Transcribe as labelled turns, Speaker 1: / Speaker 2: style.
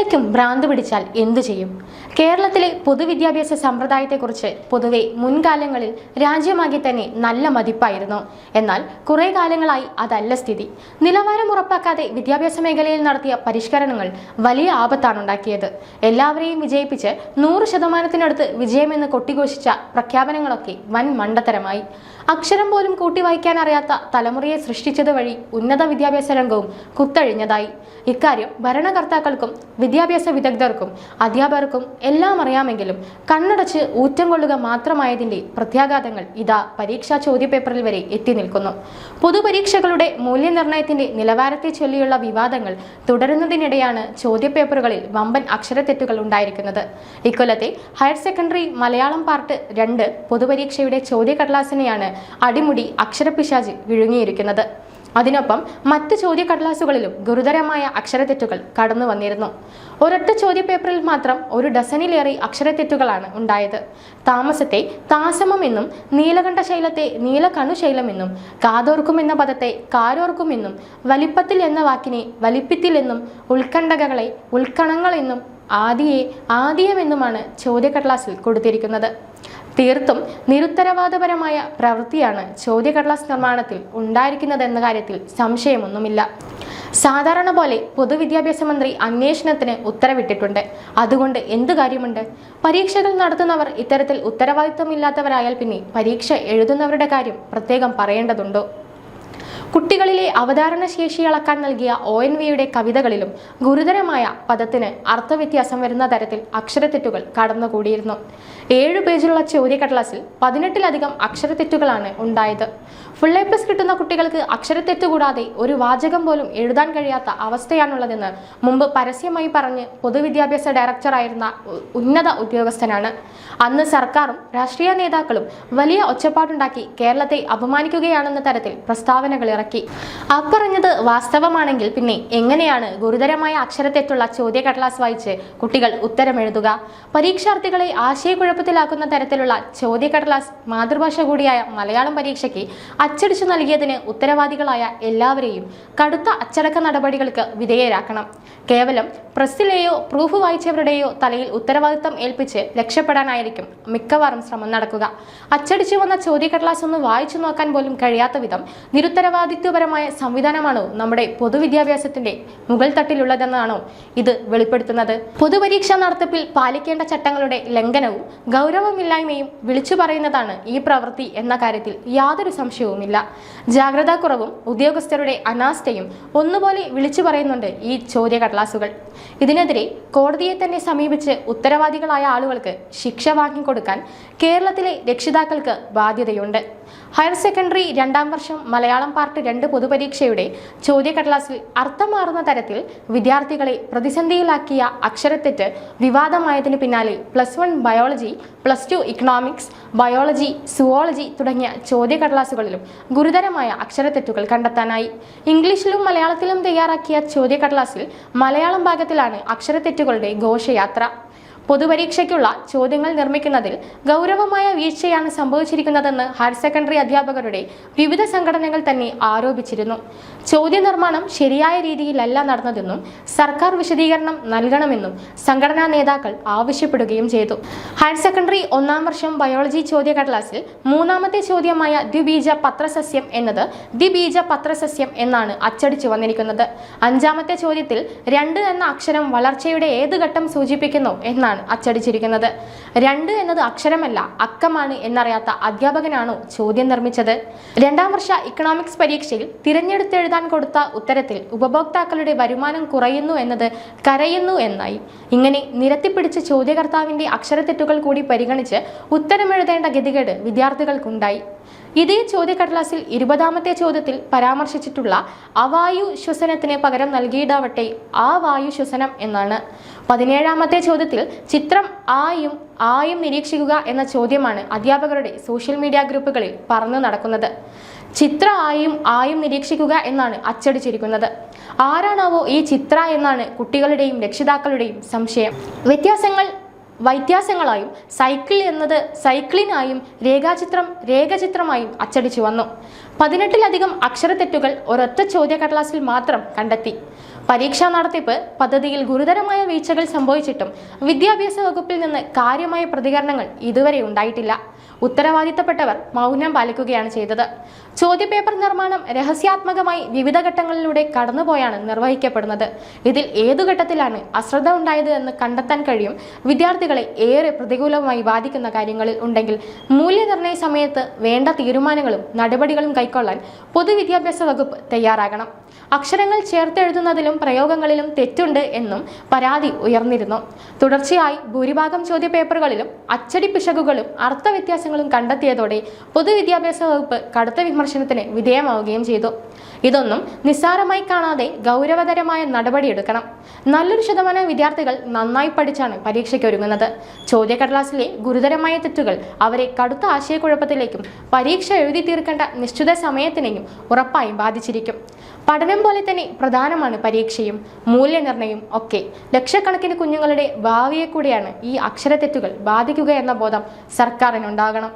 Speaker 1: തലയ്ക്കും ഭ്രാന്ത് പിടിച്ചാൽ എന്തു ചെയ്യും? കേരളത്തിലെ പൊതുവിദ്യാഭ്യാസ സമ്പ്രദായത്തെക്കുറിച്ച് പൊതുവെ മുൻകാലങ്ങളിൽ രാജ്യമാകെ തന്നെ നല്ല മതിപ്പായിരുന്നു. എന്നാൽ കുറെ കാലങ്ങളായി അതല്ല സ്ഥിതി. നിലവാരം ഉറപ്പാക്കാതെ വിദ്യാഭ്യാസ മേഖലയിൽ നടത്തിയ പരിഷ്കരണങ്ങൾ വലിയ ആപത്താണ് ഉണ്ടാക്കിയത് എല്ലാവരെയും വിജയിപ്പിച്ച് നൂറ് ശതമാനത്തിനടുത്ത് വിജയമെന്ന് കൊട്ടിഘോഷിച്ച പ്രഖ്യാപനങ്ങളൊക്കെ വൻ മണ്ടത്തരമായി. അക്ഷരം പോലും കൂട്ടി വായിക്കാൻ അറിയാത്ത തലമുറയെ സൃഷ്ടിച്ചത് വഴി ഉന്നത വിദ്യാഭ്യാസ രംഗവും കുത്തഴിഞ്ഞതായി. ഇക്കാര്യം ഭരണകർത്താക്കൾക്കും വിദ്യാഭ്യാസ വിദഗ്ധർക്കും അധ്യാപകർക്കും എല്ലാം അറിയാമെങ്കിലും കണ്ണടച്ച് ഊറ്റം കൊള്ളുക മാത്രമായതിന്റെ പ്രത്യാഘാതങ്ങൾ ഇതാ പരീക്ഷാ ചോദ്യപേപ്പറിൽ വരെ എത്തി നിൽക്കുന്നു. പൊതുപരീക്ഷകളുടെ മൂല്യനിർണയത്തിന്റെ നിലവാരത്തെ ചൊല്ലിയുള്ള വിവാദങ്ങൾ തുടരുന്നതിനിടെയാണ് ചോദ്യപേപ്പറുകളിൽ വമ്പൻ അക്ഷരത്തെറ്റുകൾ ഉണ്ടായിരിക്കുന്നത്. ഇക്കൊല്ലത്തെ ഹയർ സെക്കൻഡറി മലയാളം പാർട്ട് രണ്ട് പൊതുപരീക്ഷയുടെ ചോദ്യകടലാസിനെയാണ് അടിമുടി അക്ഷരപ്പിശാച് വിഴുങ്ങിയിരിക്കുന്നത്. അതിനൊപ്പം മറ്റ് ചോദ്യക്കടലാസുകളിലും ഗുരുതരമായ അക്ഷരത്തെറ്റുകൾ കടന്നു വന്നിരുന്നു. ഒരൊറ്റ ചോദ്യപേപ്പറിൽ മാത്രം ഒരു ഡസനിലേറെ അക്ഷരത്തെറ്റുകളാണ് ഉണ്ടായത്. താമസത്തെ താസമം എന്നും നീലകണ്ഠ ശൈലത്തെ നീലകണു ശൈലമെന്നും കാതോർക്കും എന്ന പദത്തെ കാരോർക്കുമെന്നും വലിപ്പത്തിൽ എന്ന വാക്കിനെ വലിപ്പിത്തിൽ എന്നും ഉത്കണ്ഠകളെ ഉൾക്കണങ്ങൾ എന്നും ആദിയെ ആദിയമെന്നുമാണ് ചോദ്യക്കടലാസിൽ കൊടുത്തിരിക്കുന്നത്. തീർത്തും നിരുത്തരവാദപരമായ പ്രവൃത്തിയാണ് ചോദ്യകടലാസ് നിർമ്മാണത്തിൽ ഉണ്ടായിരിക്കുന്നതെന്ന കാര്യത്തിൽ സംശയമൊന്നുമില്ല. സാധാരണ പോലെ പൊതുവിദ്യാഭ്യാസ മന്ത്രി അന്വേഷണത്തിന് ഉത്തരവിട്ടിട്ടുണ്ട്. അതുകൊണ്ട് എന്ത് കാര്യമുണ്ട്? പരീക്ഷകൾ നടത്തുന്നവർ ഇത്തരത്തിൽ ഉത്തരവാദിത്വമില്ലാത്തവരായാൽ പിന്നെ പരീക്ഷ എഴുതുന്നവരുടെ കാര്യം പ്രത്യേകം പറയേണ്ടതുണ്ടോ? കുട്ടികളിലെ അവതാരണ ശേഷി അളക്കാൻ നൽകിയ ഒ എൻ വിയുടെ കവിതകളിലും ഗുരുതരമായ പദത്തിന് അർത്ഥവ്യത്യാസം വരുന്ന തരത്തിൽ അക്ഷരത്തെറ്റുകൾ കടന്നുകൂടിയിരുന്നു. ഏഴു പേജിലുള്ള ചോദ്യക്കടലാസിൽ പതിനെട്ടിലധികം അക്ഷരത്തെറ്റുകളാണ് ഉണ്ടായത്. ഫുൾ എ പ്ലസ് കിട്ടുന്ന കുട്ടികൾക്ക് അക്ഷരത്തെറ്റ് കൂടാതെ ഒരു വാചകം പോലും എഴുതാൻ കഴിയാത്ത അവസ്ഥയാണുള്ളതെന്ന് മുമ്പ് പരസ്യമായി പറഞ്ഞ് പൊതുവിദ്യാഭ്യാസ ഡയറക്ടറായിരുന്ന ഉന്നത ഉദ്യോഗസ്ഥനാണ്. അന്ന് സർക്കാരും രാഷ്ട്രീയ നേതാക്കളും വലിയ ഒച്ചപ്പാടുണ്ടാക്കി കേരളത്തെ അപമാനിക്കുകയാണെന്ന തരത്തിൽ പ്രസ്താവനകൾ ഇറക്കി. അപ്പറഞ്ഞത് വാസ്തവമാണെങ്കിൽ പിന്നെ എങ്ങനെയാണ് ഗുരുതരമായ അക്ഷരത്തെറ്റുള്ള ചോദ്യകടലാസ് വായിച്ച് കുട്ടികൾ ഉത്തരമെഴുതുക? പരീക്ഷാർത്ഥികളെ ആശയക്കുഴപ്പത്തിലാക്കുന്ന തരത്തിലുള്ള ചോദ്യകടലാസ് മാതൃഭാഷ കൂടിയായ മലയാളം പരീക്ഷയ്ക്ക് അച്ചടിച്ചു നൽകിയതിന് ഉത്തരവാദികളായ എല്ലാവരെയും കടുത്ത അച്ചടക്ക നടപടികൾക്ക് വിധേയരാക്കണം. കേവലം പ്രസ്സിലെയോ പ്രൂഫ് വായിച്ചവരുടെയോ തലയിൽ ഉത്തരവാദിത്തം ഏൽപ്പിച്ച് രക്ഷപ്പെടാനായിരിക്കും മിക്കവാറും ശ്രമം നടക്കുക. അച്ചടിച്ചു വന്ന ചോദ്യക്കടലാസ് ഒന്ന് വായിച്ചു നോക്കാൻ പോലും കഴിയാത്ത വിധം നിരുത്തരവാദിത്വപരമായ സംവിധാനമാണോ നമ്മുടെ പൊതുവിദ്യാഭ്യാസത്തിന്റെ മുകൾ തട്ടിലുള്ളതെന്നാണോ ഇത് വെളിപ്പെടുത്തുന്നത്? പൊതുപരീക്ഷാ നടത്തിപ്പിൽ പാലിക്കേണ്ട ചട്ടങ്ങളുടെ ലംഘനവും ഗൗരവമില്ലായ്മയും വിളിച്ചു പറയുന്നതാണ് ഈ പ്രവൃത്തി എന്ന കാര്യത്തിൽ യാതൊരു സംശയവുമില്ല ജാഗ്രതാക്കുറവും ഉദ്യോഗസ്ഥരുടെ അനാസ്ഥയും ഒന്നുപോലെ വിളിച്ചു പറയുന്നുണ്ട് ഈ ചോദ്യ കടലാസുകൾ. ഇതിനെതിരെ കോടതിയെ തന്നെ സമീപിച്ച് ഉത്തരവാദികളായ ആളുകൾക്ക് ശിക്ഷ വാങ്ങിക്കൊടുക്കാൻ കേരളത്തിലെ രക്ഷിതാക്കൾക്ക് ബാധ്യതയുണ്ട്. ഹയർ സെക്കൻഡറി രണ്ടാം വർഷം മലയാളം പാർട്ട് രണ്ട് പൊതുപരീക്ഷയുടെ ചോദ്യക്കടലാസിൽ അർത്ഥമാറുന്ന തരത്തിൽ വിദ്യാർത്ഥികളെ പ്രതിസന്ധിയിലാക്കിയ അക്ഷരത്തെറ്റ് വിവാദമായതിനു പിന്നാലെ plus one biology plus two economics biology zoology തുടങ്ങിയ ചോദ്യക്കടലാസുകളിലും ഗുരുതരമായ അക്ഷരത്തെറ്റുകൾ കണ്ടെത്താനായി. ഇംഗ്ലീഷിലും മലയാളത്തിലും തയ്യാറാക്കിയ ചോദ്യക്കടലാസിൽ മലയാളം ഭാഗത്തിലാണ് അക്ഷരത്തെറ്റുകളുടെ ഘോഷയാത്ര. പൊതുപരീക്ഷയ്ക്കുള്ള ചോദ്യങ്ങൾ നിർമ്മിക്കുന്നതിൽ ഗൗരവമായ വീഴ്ചയാണ് സംഭവിച്ചിരിക്കുന്നതെന്ന് ഹയർ സെക്കൻഡറി അധ്യാപകരുടെ വിവിധ സംഘടനകൾ തന്നെ ആരോപിച്ചിരുന്നു. ചോദ്യനിർമ്മാണം ശരിയായ രീതിയിലല്ല നടന്നതെന്നും സർക്കാർ വിശദീകരണം നൽകണമെന്നും സംഘടനാ നേതാക്കൾ ആവശ്യപ്പെടുകയും ചെയ്തു. ഹയർ സെക്കൻഡറി ഒന്നാം വർഷം ബയോളജി ചോദ്യകടലാസിൽ മൂന്നാമത്തെ ചോദ്യമായ ദ്വിബീജ പത്രസസ്യം എന്നത് ദ്വിബീജ പത്രസസ്യം എന്നാണ് അച്ചടിച്ചു വന്നിരിക്കുന്നത്. അഞ്ചാമത്തെ ചോദ്യത്തിൽ രണ്ട് എന്ന അക്ഷരം വളർച്ചയുടെ ഏത് ഘട്ടം സൂചിപ്പിക്കുന്നു എന്നാണ് അച്ചടിച്ചിരിക്കുന്നത്. രണ്ട് എന്നത് അക്ഷരമല്ല അക്കമാണ് എന്നറിയാത്ത അധ്യാപകനാണോ ചോദ്യം നിർമ്മിച്ചത്. രണ്ടാം വർഷ ഇക്കണോമിക്സ് പരീക്ഷയിൽ തിരഞ്ഞെടുത്തെഴുതാൻ കൊടുത്ത ഉത്തരത്തിൽ ഉപഭോക്താക്കളുടെ വരുമാനം കുറയുന്നു എന്നത് കരയുന്നു എന്നായി. ഇങ്ങനെ നിരത്തിപ്പിടിച്ച ചോദ്യകർത്താവിന്റെ അക്ഷരത്തെറ്റുകൾ കൂടി പരിഗണിച്ച് ഉത്തരമെഴുതേണ്ട ഗതികേട് വിദ്യാർത്ഥികൾക്കുണ്ടായി. ഇതേ ചോദ്യക്കടലാസിൽ ഇരുപതാമത്തെ ചോദ്യത്തിൽ പരാമർശിച്ചിട്ടുള്ള അവായു ശ്വസനത്തിന് പകരം നൽകിയിടാവട്ടെ ആ വായു ശ്വസനം എന്നാണ്. പതിനേഴാമത്തെ ചോദ്യത്തിൽ ചിത്രം ആയും ആയും നിരീക്ഷിക്കുക എന്ന ചോദ്യമാണ് അധ്യാപകരുടെ സോഷ്യൽ മീഡിയ ഗ്രൂപ്പുകളിൽ പറഞ്ഞു നടക്കുന്നത്. ചിത്ര ആയും ആയും നിരീക്ഷിക്കുക എന്നാണ് അച്ചടിച്ചിരിക്കുന്നത്. ആരാണാവോ ഈ ചിത്ര എന്നാണ് കുട്ടികളുടെയും രക്ഷിതാക്കളുടെയും സംശയം. വ്യത്യാസങ്ങൾ വ്യത്യാസങ്ങളായും സൈക്കിൾ എന്നത് സൈക്കിളിനായും രേഖാചിത്രം രേഖചിത്രമായും അച്ചടിച്ചു വന്നു. പതിനെട്ടിലധികം അക്ഷരത്തെറ്റുകൾ ഒരൊറ്റ ചോദ്യക്കടലാസിൽ മാത്രം കണ്ടെത്തി. പരീക്ഷാ നടത്തിപ്പ് പദ്ധതിയിൽ ഗുരുതരമായ വീഴ്ചകൾ സംഭവിച്ചിട്ടും വിദ്യാഭ്യാസ വകുപ്പിൽ നിന്ന് കാര്യമായ പ്രതികരണങ്ങൾ ഇതുവരെ ഉണ്ടായിട്ടില്ല. ഉത്തരവാദിത്തപ്പെട്ടവർ മൗനം പാലിക്കുകയാണ് ചെയ്തത്. ചോദ്യപേപ്പർ നിർമ്മാണം രഹസ്യാത്മകമായി വിവിധ ഘട്ടങ്ങളിലൂടെ കടന്നുപോയാണ് നിർവഹിക്കപ്പെടുന്നത്. ഇതിൽ ഏതു ഘട്ടത്തിലാണ് അശ്രദ്ധ ഉണ്ടായത് എന്ന് കണ്ടെത്താൻ കഴിയും വിദ്യാർത്ഥികളെ ഏറെ പ്രതികൂലമായി ബാധിക്കുന്ന കാര്യങ്ങളിൽ ഉണ്ടെങ്കിൽ മൂല്യനിർണയ സമയത്ത് വേണ്ട തീരുമാനങ്ങളും നടപടികളും കൈക്കൊള്ളാൻ പൊതുവിദ്യാഭ്യാസ വകുപ്പ് തയ്യാറാകണം. അക്ഷരങ്ങൾ ചേർത്തെഴുതുന്നതിലും പ്രയോഗങ്ങളിലും തെറ്റുണ്ട് എന്നും പരാതി ഉയർന്നിരുന്നു. തുടർച്ചയായി ഭൂരിഭാഗം ചോദ്യപേപ്പറുകളിലും അച്ചടി പിശകുകളും അർത്ഥവ്യത്യാസങ്ങളും കണ്ടെത്തിയതോടെ പൊതുവിദ്യാഭ്യാസ വകുപ്പ് കടുത്ത വിമർശനത്തിന് വിധേയമാവുകയും ചെയ്തു. ഇതൊന്നും നിസ്സാരമായി കാണാതെ ഗൗരവതരമായ നടപടിയെടുക്കണം. നല്ലൊരു ശതമാനം വിദ്യാർത്ഥികൾ നന്നായി പഠിച്ചാണ് പരീക്ഷയ്ക്ക് ഒരുങ്ങുന്നത് ചോദ്യക്കടലാസിലെ ഗുരുതരമായ തെറ്റുകൾ അവരെ കടുത്ത ആശയക്കുഴപ്പത്തിലേക്കും പരീക്ഷ എഴുതി തീർക്കേണ്ട നിശ്ചിത സമയത്തിനെയും ഉറപ്പായും ബാധിച്ചിരിക്കും. പഠനം പോലെ തന്നെ പ്രധാനമാണ് പരീക്ഷയും മൂല്യനിർണയം ഒക്കെ. ലക്ഷക്കണക്കിന് കുഞ്ഞുങ്ങളുടെ ഭാവിയെ കൂടിയാണ് ഈ അക്ഷരത്തെറ്റുകൾ ബാധിക്കുക എന്ന ബോധം സർക്കാരിനുണ്ടാകണം.